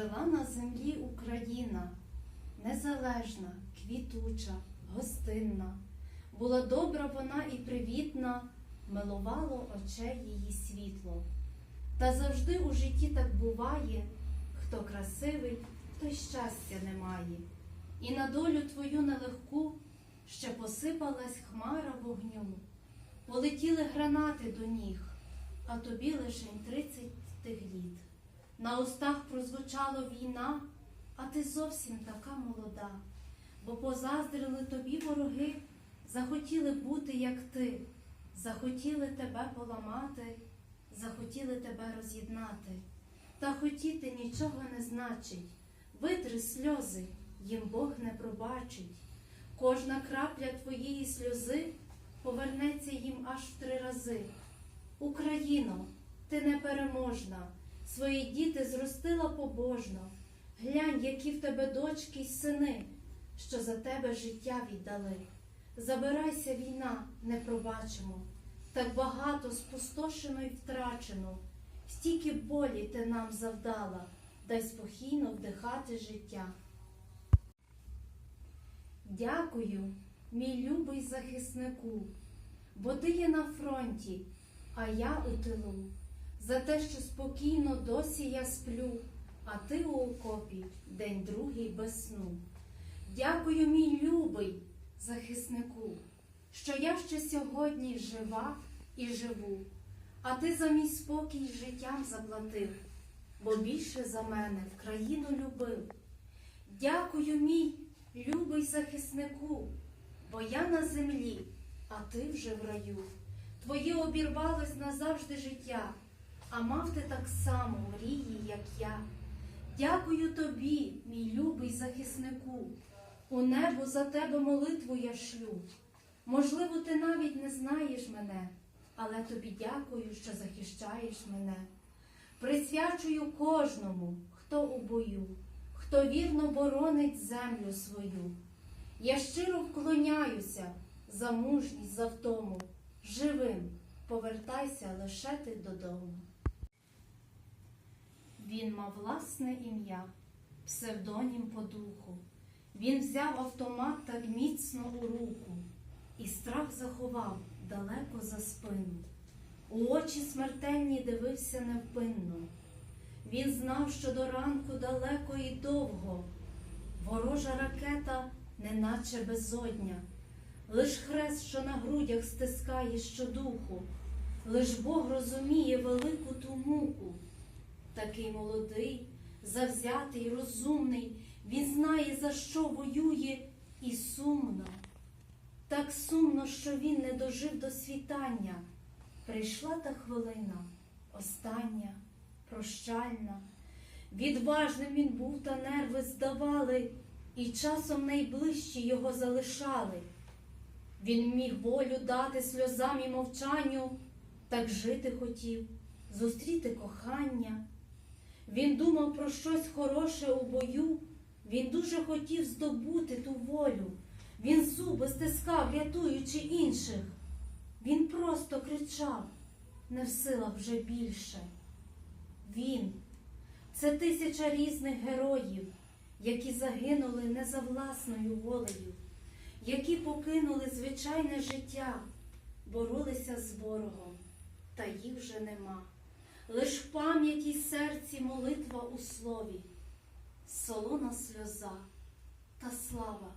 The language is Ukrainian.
Жила на землі Україна, незалежна, квітуча, гостинна. Була добра вона і привітна, милувало очей її світло. Та завжди у житті так буває, хто красивий, той щастя не має. І на долю твою нелегку ще посипалась хмара вогню. Полетіли гранати до ніг, а тобі лишень тридцять тих літ. На устах прозвучала війна, а ти зовсім така молода, бо позаздрили тобі вороги, захотіли бути, як ти, захотіли тебе поламати, захотіли тебе роз'єднати. Та хотіти нічого не значить, витри сльози, їм Бог не пробачить. Кожна крапля твоєї сльози повернеться їм аж в три рази. Україно, ти непереможна, свої діти зростила побожно. Глянь, які в тебе дочки й сини, що за тебе життя віддали. Забирайся, війна, не пробачимо. Так багато спустошено й втрачено. Стільки болі ти нам завдала, дай спокійно вдихати життя. Дякую, мій любий захиснику, бо ти є на фронті, а я у тилу, за те, що спокійно досі я сплю, а ти у окопі день другий без сну. Дякую, мій любий захиснику, що я ще сьогодні жива і живу, а ти за мій спокій життям заплатив, бо більше за мене в країну любив. Дякую, мій любий захиснику, бо я на землі, а ти вже в раю. Твоє обірвалось назавжди життя, а мав ти так само мрії, як я. Дякую тобі, мій любий захиснику. У небо за тебе молитву я шлю. Можливо, ти навіть не знаєш мене, але тобі дякую, що захищаєш мене. Присвячую кожному, хто у бою, хто вірно боронить землю свою. Я щиро вклоняюся за мужність, за втому. Живим повертайся лише ти додому. Він мав власне ім'я, псевдонім по духу. Він взяв автомат так міцно у руку і страх заховав далеко за спину. У очі смертельні дивився невпинно. Він знав, що до ранку далеко і довго. Ворожа ракета, неначе безодня, лиш хрест, що на грудях стискає щодуху, лиш Бог розуміє. Такий молодий, завзятий, розумний, він знає, за що воює, і сумно. Так сумно, що він не дожив до світання. Прийшла та хвилина, остання, прощальна. Відважним він був, та нерви здавали, і часом найближчі його залишали. Він міг волю дати сльозам і мовчанню, так жити хотів, зустріти кохання. Він думав про щось хороше у бою, він дуже хотів здобути ту волю. Він зуби стискав, рятуючи інших. Він просто кричав, не в силах вже більше. Він це тисяча різних героїв, які загинули не за власною волею, які покинули звичайне життя, боролися з ворогом, та їх вже нема. Лиш в пам'яті серці молитва у слові, солона сльоза та слава